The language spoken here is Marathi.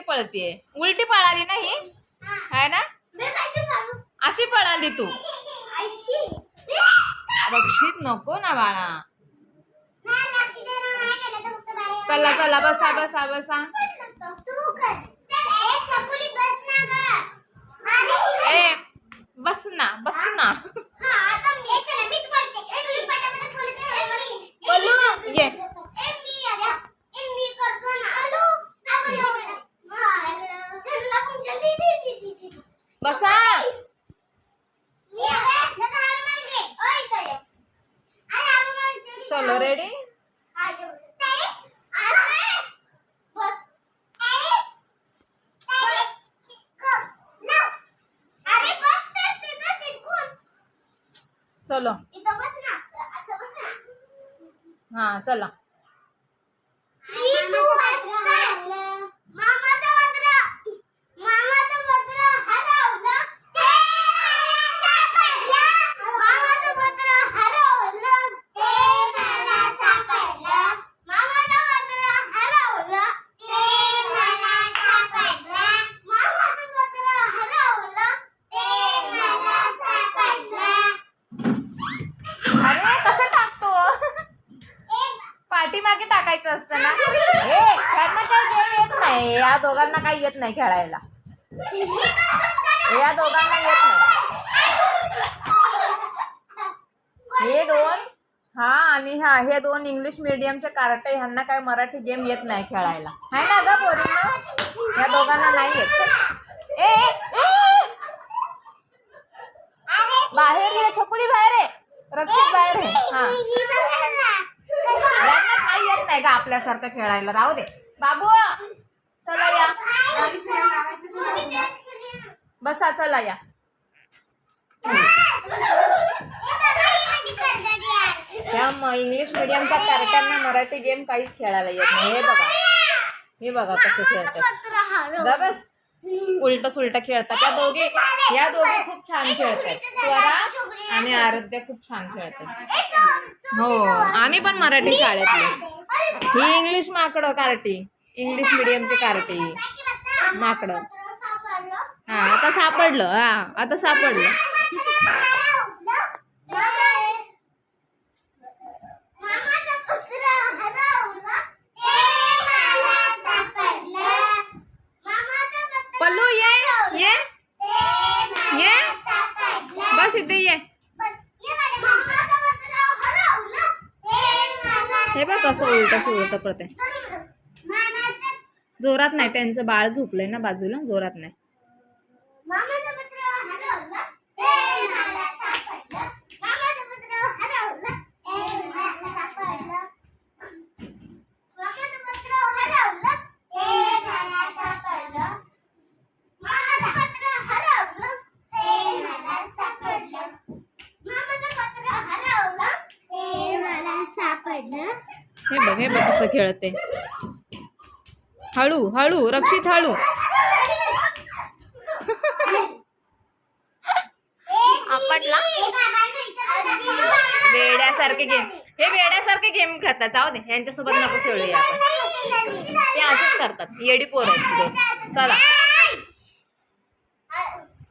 पळतीये. उलटी पळाली नाही? आहे ना? अशी पळाली तू. रक्षित नको ना बाळा. चला चला बसा बसा बसा. ए बस ना बस ना. बसा. चलो रेडी चलो. हा चला. पाठीमागे टाकायचं असतं ना? ए त्यांना काही गेम येत नाही. या दोघांना काही येत नाही खेळायला. या दोघांना येत नाही. हे दोन हा आणि हा हे दोन इंग्लिश मिडियमचे कार्टे ह्यांना काय मराठी गेम येत नाही खेळायला. आहे ना ग पोरींना? या दोघांना नाही येत. ए बाहेर ये छोकुली बाहेर आहे रक्षित बाहेर आहे हा यांना काही येत नाही का आपल्यासारखं खेळायला. राहू दे. बाबू चला या. बसा चला या. ह्या इंग्लिश मिडियमच्या कार्ट्यांना मराठी गेम काहीच खेळायला येत नाही. हे बघा. हे बघा कसं खेळतात. बस. उलट सुलट खेळतात. त्या दोघे या दोघे खूप छान खेळतात. स्वरा आणि आराध्या खूप छान खेळतात. हो आम्ही पण मराठी शाळेतले ही इंग्लिश माकडं कार्टी. इंग्लिश मिडियमची कार्टी. माकडं. हा आता सापडलं. हा आता सापडलं. पल्लू ये ये ये बस इथे ये. हे बघ कसं उलट उलट पडते जोरात नाही त्यांचं बाळ झोपलंय ना बाजूला जोरात नाही. हे बघ हे बघ कसं खेळते. हळू हळू रक्षित हळू. आपटला? वेड्यासारखे गेम हे वेड्यासारखे गेम खेळतात जाऊ दे यांच्यासोबत नको खेळूया आपण. ते असंच करतात. येडी पोर चला.